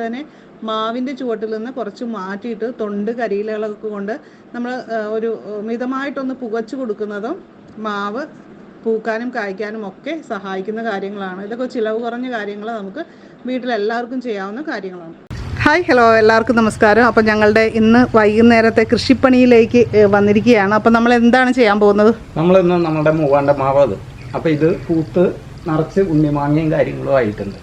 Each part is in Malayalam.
തന്നെ മാവിന്റെ ചുവട്ടിൽ നിന്ന് കുറച്ച് മാറ്റിയിട്ട് തൊണ്ട് കരിയിലകളൊക്കെ കൊണ്ട് നമ്മൾ ഒരു മിതമായിട്ടൊന്ന് പുകച്ചു കൊടുക്കുന്നതും മാവ് പൂക്കാനും കായ്ക്കാനും ഒക്കെ സഹായിക്കുന്ന കാര്യങ്ങളാണ്. ഇതൊക്കെ ചിലവ് കുറഞ്ഞ കാര്യങ്ങൾ നമുക്ക് വീട്ടിലെല്ലാവർക്കും ചെയ്യാവുന്ന കാര്യങ്ങളാണ്. ഹായ് ഹലോ എല്ലാവർക്കും നമസ്കാരം. അപ്പം ഞങ്ങളുടെ ഇന്ന് വൈകുന്നേരത്തെ കൃഷിപ്പണിയിലേക്ക് വന്നിരിക്കുകയാണ്. അപ്പം നമ്മൾ എന്താണ് ചെയ്യാൻ പോകുന്നത്? നമ്മൾ ഇന്ന് നമ്മുടെ മൂവാണ്ട മാവ് അത്. അപ്പോൾ ഇത് പൂത്ത് നിറച്ച് ഉണ്ണിമാങ്ങയും കാര്യങ്ങളും ആയിട്ടുണ്ട്.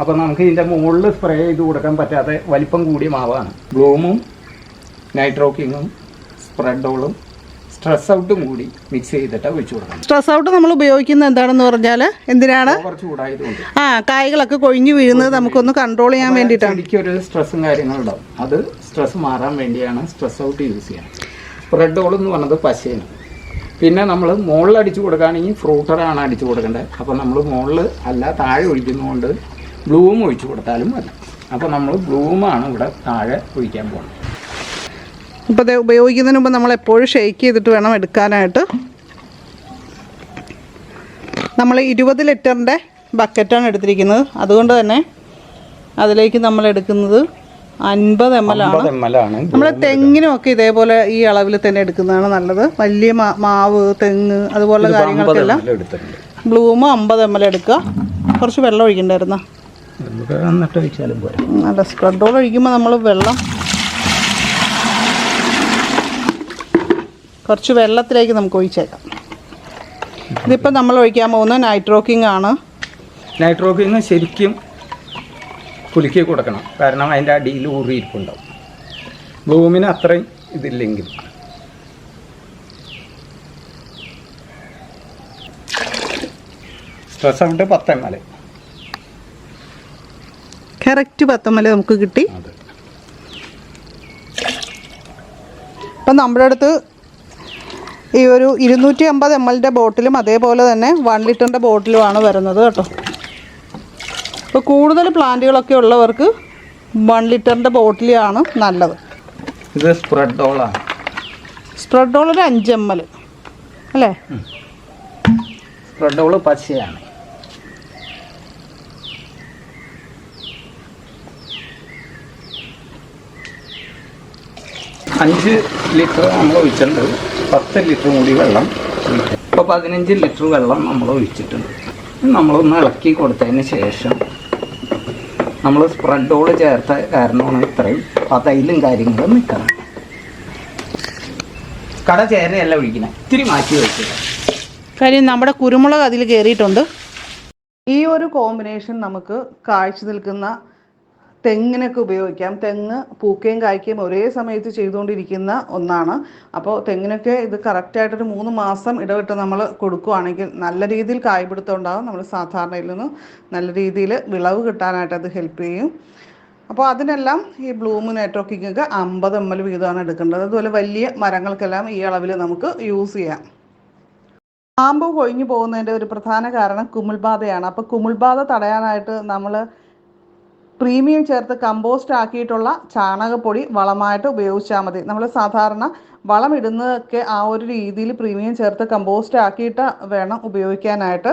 അപ്പോൾ നമുക്ക് ഇതിന്റെ മുകളിൽ സ്പ്രേ ചെയ്ത് കൊടുക്കാൻ പറ്റാതെ വലിപ്പം കൂടിയ മാവാണ്. ബ്ലൂമും നൈട്രോക്കിങ്ങും സ്പ്രെഡോളും സ്ട്രെസ് ഔട്ടും കൂടി മിക്സ് ചെയ്തിട്ട് ഒഴിച്ചു കൊടുക്കണം സ്ട്രെസ് ഔട്ട് നമ്മൾ ഉപയോഗിക്കുന്നത് എന്താണെന്ന് പറഞ്ഞാൽ എന്തിനാണ്? ചൂടായതുകൊണ്ട്. ആ കായകളൊക്കെ കൊഴിഞ്ഞു വീഴുന്നത് നമുക്കൊന്ന് കൺട്രോൾ ചെയ്യാൻ വേണ്ടിയിട്ടാണ്. എനിക്ക് ഒരു സ്ട്രെസ്സും കാര്യങ്ങളും ഉണ്ടാവും. അത് സ്ട്രെസ് മാറാൻ വേണ്ടിയാണ് സ്ട്രെസ് ഔട്ട് യൂസ് ചെയ്യുന്നത്. സ്പ്രെഡോൾ എന്ന് പറഞ്ഞത് പശയാണ്. പിന്നെ നമ്മൾ മുകളിൽ അടിച്ചു കൊടുക്കുകയാണെങ്കിൽ ഫ്രൂട്ടറാണ് അടിച്ചു കൊടുക്കേണ്ടത്. അപ്പോൾ നമ്മൾ മുകളിൽ അല്ല താഴെ ഒഴിക്കുന്നതുകൊണ്ട് ബ്ലൂം ഒഴിച്ചു കൊടുത്താലും മതി. അപ്പോൾ നമ്മൾ ബ്ലൂമാണ് ഇവിടെ താഴെ ഒഴിക്കാൻ പോകുന്നത് അപ്പോൾ ഇത് ഉപയോഗിക്കുന്നതിന് മുമ്പ് നമ്മൾ എപ്പോഴും ഷെയ്ക്ക് ചെയ്തിട്ട് വേണം എടുക്കാനായിട്ട്. നമ്മൾ ഇരുപത് ലിറ്ററിന്റെ ബക്കറ്റാണ് എടുത്തിരിക്കുന്നത്. അതുകൊണ്ട് തന്നെ അതിലേക്ക് നമ്മൾ എടുക്കുന്നത് അൻപത് എം എൽ ആണ്. നമ്മൾ തെങ്ങിനും ഒക്കെ ഇതേപോലെ ഈ അളവിൽ തന്നെ എടുക്കുന്നതാണ് നല്ലത്. വലിയ മാവ് തെങ്ങ് അതുപോലെ കാര്യങ്ങൾക്കെല്ലാം ബ്ലൂമ് അമ്പത് എം എൽ എടുക്കുക. കുറച്ച് വെള്ളം ഒഴിക്കണ്ടായിരുന്ന? നമുക്ക് എന്നിട്ട് ഒഴിച്ചാലും പോരാ. നല്ല സ്പ്രെഡോൾ ഒഴിക്കുമ്പോൾ നമ്മൾ വെള്ളം കുറച്ച് വെള്ളത്തിലേക്ക് നമുക്ക് ഒഴിച്ചേക്കാം. ഇതിപ്പോൾ നമ്മൾ ഒഴിക്കാൻ പോകുന്ന നൈട്രോക്കിംഗ് ആണ്. നൈട്രോക്കിങ് ശരിക്കും കുലുക്കി കൊടുക്കണം. കാരണം അതിന്റെ അടിയിൽ ഊറിയിരിപ്പുണ്ടാവും ഭൂമിന് അത്രയും ഇതില്ലെങ്കിൽ സ്ട്രെസ് ഔട്ട് പത്തേ എൽ. കറക്റ്റ് പത്തമ്മല നമുക്ക് കിട്ടി. അപ്പം നമ്മുടെ അടുത്ത് ഈ ഒരു ഇരുന്നൂറ്റി അമ്പത് എം എല്ലിന്റെ ബോട്ടിലും അതേപോലെ തന്നെ വൺ ലിറ്ററിന്റെ ബോട്ടിലുമാണ് വരുന്നത് കേട്ടോ. അപ്പോൾ കൂടുതൽ പ്ലാന്റുകളൊക്കെ ഉള്ളവർക്ക് വൺ ലിറ്ററിന്റെ ബോട്ടിലാണ് നല്ലത്. ഇത് സ്പ്രെഡോളാണ് സ്പ്രെഡോൾ ഒരു അഞ്ച് എം എൽ. അല്ലേ? സ്പ്രെഡോൾ പച്ചയാണ് അഞ്ച് ലിറ്റർ നമ്മൾ ഒഴിച്ചിട്ടുണ്ട്. പത്ത് ലിറ്റർ കൂടി വെള്ളം ഇപ്പോൾ പതിനഞ്ച് ലിറ്റർ വെള്ളം നമ്മൾ ഒഴിച്ചിട്ടുണ്ട്. നമ്മളൊന്ന് ഇളക്കി കൊടുത്തതിന് ശേഷം നമ്മൾ സ്പ്രെഡോട് ചേർത്ത കാരണമാണ് ഇത്രയും. പതയിലും കാര്യങ്ങളും നിൽക്കണം. കട ചേരയല്ല ഒഴിക്കണം. ഇത്തിരി മാറ്റി വെച്ചത് കാര്യം നമ്മുടെ കുരുമുളക് അതിൽ കയറിയിട്ടുണ്ട് ഈ ഒരു കോമ്പിനേഷൻ നമുക്ക് കാഴ്ച നിൽക്കുന്ന തെങ്ങിനൊക്കെ ഉപയോഗിക്കാം. തെങ്ങ് പൂക്കുകയും കായ്ക്കുകയും ഒരേ സമയത്ത് ചെയ്തുകൊണ്ടിരിക്കുന്ന ഒന്നാണ്. അപ്പോൾ തെങ്ങിനൊക്കെ ഇത് കറക്റ്റായിട്ടൊരു മൂന്ന് മാസം ഇടവിട്ട് നമ്മൾ കൊടുക്കുകയാണെങ്കിൽ നല്ല രീതിയിൽ കായ്പിടുത്തം ഉണ്ടാകും നമ്മൾ സാധാരണയിൽ നിന്ന് നല്ല രീതിയിൽ വിളവ് കിട്ടാനായിട്ട് അത് ഹെൽപ്പ് ചെയ്യും. അപ്പോൾ അതിനെല്ലാം ഈ ബ്ലൂമ് നെറ്റ്വർക്കിങ്ങൊക്കെ അമ്പത് എം എൽ വീതമാണ് എടുക്കേണ്ടത്. അതുപോലെ വലിയ മരങ്ങൾക്കെല്ലാം ഈ അളവിൽ നമുക്ക് യൂസ് ചെയ്യാം. പാമ്പ് കൊഴിഞ്ഞു പോകുന്നതിന്റെ ഒരു പ്രധാന കാരണം കുമിൾബാധയാണ്. അപ്പോൾ കുമിൾബാധ തടയാനായിട്ട് നമ്മൾ പ്രീമിയം ചേർത്ത് കമ്പോസ്റ്റ് ആക്കിയിട്ടുള്ള ചാണകപ്പൊടി വളമായിട്ട് ഉപയോഗിച്ചാൽ മതി. നമ്മൾ സാധാരണ വളം ഇടുന്നതൊക്കെ ആ ഒരു രീതിയിൽ പ്രീമിയം ചേർത്ത് കമ്പോസ്റ്റ് ആക്കിയിട്ട് വേണം ഉപയോഗിക്കാനായിട്ട്.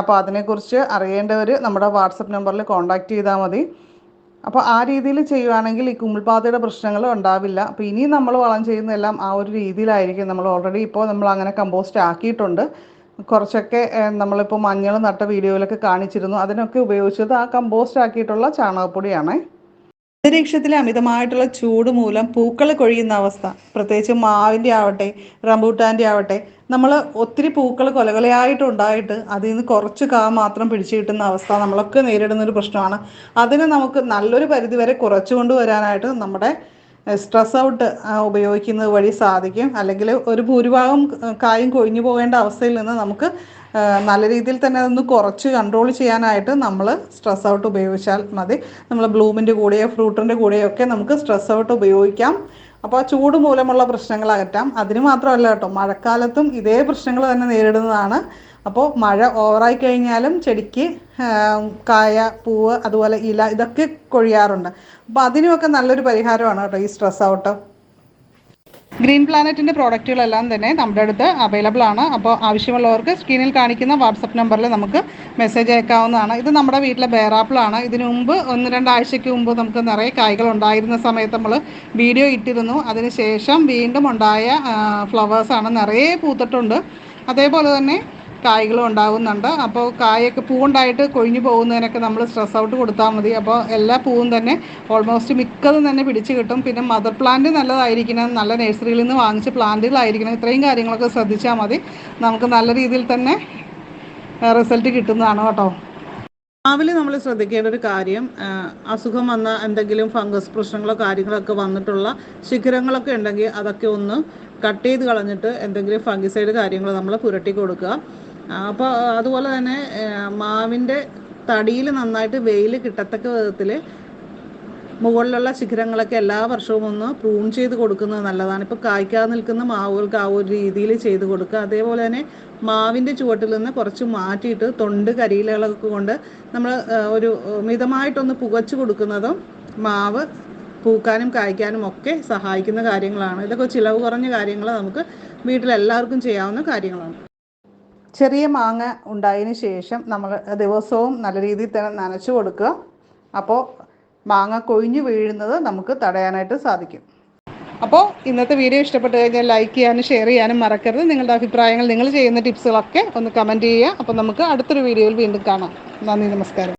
അപ്പോൾ അതിനെക്കുറിച്ച് അറിയേണ്ടവർ നമ്മുടെ വാട്സപ്പ് നമ്പറിൽ കോൺടാക്റ്റ് ചെയ്താൽ മതി. അപ്പോൾ ആ രീതിയിൽ ചെയ്യുവാണെങ്കിൽ ഈ കുമ്പിൾപാതയുടെ പ്രശ്നങ്ങൾ ഉണ്ടാവില്ല. അപ്പോൾ ഇനി നമ്മൾ വളം ചെയ്യുന്നതെല്ലാം ആ ഒരു രീതിയിലായിരിക്കും. നമ്മൾ ഓൾറെഡി ഇപ്പോൾ നമ്മൾ അങ്ങനെ കമ്പോസ്റ്റ് ആക്കിയിട്ടുണ്ട്. കുറച്ചൊക്കെ നമ്മളിപ്പോൾ മഞ്ഞൾ നട്ട വീഡിയോയിലൊക്കെ കാണിച്ചിരുന്നു. അതിനൊക്കെ ഉപയോഗിച്ചത് ആ കമ്പോസ്റ്റ് ആക്കിയിട്ടുള്ള ചാണകപ്പൊടിയാണ്. അന്തരീക്ഷത്തിലെ അമിതമായിട്ടുള്ള ചൂട് മൂലം പൂക്കൾ കൊഴിയുന്ന അവസ്ഥ. പ്രത്യേകിച്ച് മാവിന്റെ ആവട്ടെ റംബൂട്ടാന്റെ ആവട്ടെ നമ്മൾ ഒത്തിരി പൂക്കൾ കൊലകൊലയായിട്ട് ഉണ്ടായിട്ട് അതിൽ നിന്ന് കുറച്ച് കാ മാത്രം പിടിച്ചു കിട്ടുന്ന അവസ്ഥ നമ്മളൊക്കെ നേരിടുന്ന ഒരു പ്രശ്നമാണ്. അതിനെ നമുക്ക് നല്ലൊരു പരിധി വരെ കുറച്ചു കൊണ്ടുവരാനായിട്ട് നമ്മുടെ സ്ട്രെസ് ഔട്ട് ഉപയോഗിക്കുന്നത് വഴി സാധിക്കും. അല്ലെങ്കിൽ ഒരു ഭൂരിഭാഗം കായും കൊഴിഞ്ഞു പോകേണ്ട അവസ്ഥയിൽ നിന്ന് നമുക്ക് നല്ല രീതിയിൽ തന്നെ അതൊന്ന് കുറച്ച് കൺട്രോൾ ചെയ്യാനായിട്ട് നമ്മൾ സ്ട്രെസ് ഔട്ട് ഉപയോഗിച്ചാൽ മതി. നമ്മൾ ബ്ലൂമിന്റെ കൂടെയോ ഫ്രൂട്ടിന്റെ കൂടെയോ ഒക്കെ നമുക്ക് സ്ട്രെസ് ഔട്ട് ഉപയോഗിക്കാം. അപ്പോൾ ചൂട് മൂലമുള്ള പ്രശ്നങ്ങൾ അകറ്റാം. അതിന് മാത്രമല്ല കേട്ടോ മഴക്കാലത്തും ഇതേ പ്രശ്നങ്ങൾ തന്നെ നേരിടുന്നതാണ്. അപ്പോൾ മഴ ഓവറായി കഴിഞ്ഞാലും ചെടിക്ക് കായ പൂവ് അതുപോലെ ഇല ഇതൊക്കെ കൊഴിയാറുണ്ട്. അപ്പോൾ അതിനുമൊക്കെ നല്ലൊരു പരിഹാരമാണ് കേട്ടോ ഈ സ്ട്രെസ് ഔട്ട് ഗ്രീൻ പ്ലാനറ്റിന്റെ പ്രോഡക്റ്റുകളെല്ലാം തന്നെ നമ്മുടെ അടുത്ത് അവൈലബിൾ ആണ്. അപ്പോൾ ആവശ്യമുള്ളവർക്ക് സ്ക്രീനിൽ കാണിക്കുന്ന വാട്സപ്പ് നമ്പറിൽ നമുക്ക് മെസ്സേജ് അയക്കാവുന്നതാണ്. ഇത് നമ്മുടെ വീട്ടിലെ ബേറാപ്പിളാണ് ഇതിനു മുമ്പ് ഒന്ന് രണ്ടാഴ്ചയ്ക്ക് മുമ്പ് നമുക്ക് നിറയെ കായ്കൾ ഉണ്ടായിരുന്ന സമയത്ത് നമ്മൾ വീഡിയോ ഇട്ടിരുന്നു. അതിനുശേഷം വീണ്ടും ഉണ്ടായ ഫ്ലവേഴ്സാണ് നിറയെ പൂത്തിട്ടുണ്ട്. അതേപോലെ തന്നെ കായ്കളും ഉണ്ടാകുന്നുണ്ട് അപ്പോൾ കായൊക്കെ പൂവുണ്ടായിട്ട് കൊഴിഞ്ഞു പോകുന്നതിനൊക്കെ നമ്മൾ സ്ട്രെസ് ഔട്ട് കൊടുത്താൽ മതി. അപ്പോൾ എല്ലാ പൂവും തന്നെ ഓൾമോസ്റ്റ് മിക്കതും തന്നെ പിടിച്ച് കിട്ടും. പിന്നെ മദർ പ്ലാന്റ് നല്ലതായിരിക്കണം. നല്ല നഴ്സറിയിൽ നിന്ന് വാങ്ങിച്ച പ്ലാന്റുകളായിരിക്കണം. ഇത്രയും കാര്യങ്ങളൊക്കെ ശ്രദ്ധിച്ചാൽ മതി. നമുക്ക് നല്ല രീതിയിൽ തന്നെ റിസൾട്ട് കിട്ടുന്നതാണ് കേട്ടോ. രാവിലെ നമ്മൾ ശ്രദ്ധിക്കേണ്ട ഒരു കാര്യം അസുഖം വന്ന എന്തെങ്കിലും ഫംഗസ് പ്രശ്നങ്ങളോ കാര്യങ്ങളൊക്കെ വന്നിട്ടുള്ള ശിഖരങ്ങളൊക്കെ ഉണ്ടെങ്കിൽ അതൊക്കെ ഒന്ന് കട്ട് ചെയ്ത് കളഞ്ഞിട്ട് എന്തെങ്കിലും ഫംഗിസൈഡ് കാര്യങ്ങൾ നമ്മൾ പുരട്ടി കൊടുക്കുക. അപ്പോൾ അതുപോലെ തന്നെ മാവിന്റെ തടിയിൽ നന്നായിട്ട് വെയിൽ കിട്ടത്തക്ക വിധത്തിൽ മുകളിലുള്ള ശിഖരങ്ങളൊക്കെ എല്ലാ വർഷവും ഒന്ന് പ്രൂൺ ചെയ്ത് കൊടുക്കുന്നത് നല്ലതാണ്. ഇപ്പോൾ കായ്ക്കാതെ നിൽക്കുന്ന മാവുകൾക്ക് ആ ഒരു രീതിയിൽ ചെയ്ത് കൊടുക്കുക. അതേപോലെ തന്നെ മാവിന്റെ ചുവട്ടിൽ നിന്ന് കുറച്ച് മാറ്റിയിട്ട് തൊണ്ട് കരിയിലകളൊക്കെ കൊണ്ട് നമ്മൾ ഒരു മിതമായിട്ടൊന്ന് പുകച്ചു കൊടുക്കുന്നതും മാവ് പൂക്കാനും കായ്ക്കാനും ഒക്കെ സഹായിക്കുന്ന കാര്യങ്ങളാണ്. ഇതൊക്കെ ചിലവ് കുറഞ്ഞ കാര്യങ്ങൾ നമുക്ക് വീട്ടിലെല്ലാവർക്കും ചെയ്യാവുന്ന കാര്യങ്ങളാണ്. ചെറിയ മാങ്ങ ഉണ്ടായതിന് ശേഷം നമ്മൾ ദിവസവും നല്ല രീതിയിൽ തന്നെ നനച്ചു കൊടുക്കുക. അപ്പോൾ മാങ്ങ കൊഴിഞ്ഞു വീഴുന്നത് നമുക്ക് തടയാനായിട്ട് സാധിക്കും. അപ്പോൾ ഇന്നത്തെ വീഡിയോ ഇഷ്ടപ്പെട്ട് കഴിഞ്ഞാൽ ലൈക്ക് ചെയ്യാനും ഷെയർ ചെയ്യാനും മറക്കരുത്. നിങ്ങളുടെ അഭിപ്രായങ്ങൾ നിങ്ങൾ ചെയ്യുന്ന ടിപ്സുകളൊക്കെ ഒന്ന് കമന്റ് ചെയ്യുക. അപ്പോൾ നമുക്ക് അടുത്തൊരു വീഡിയോയിൽ വീണ്ടും കാണാം. നന്ദി നമസ്കാരം.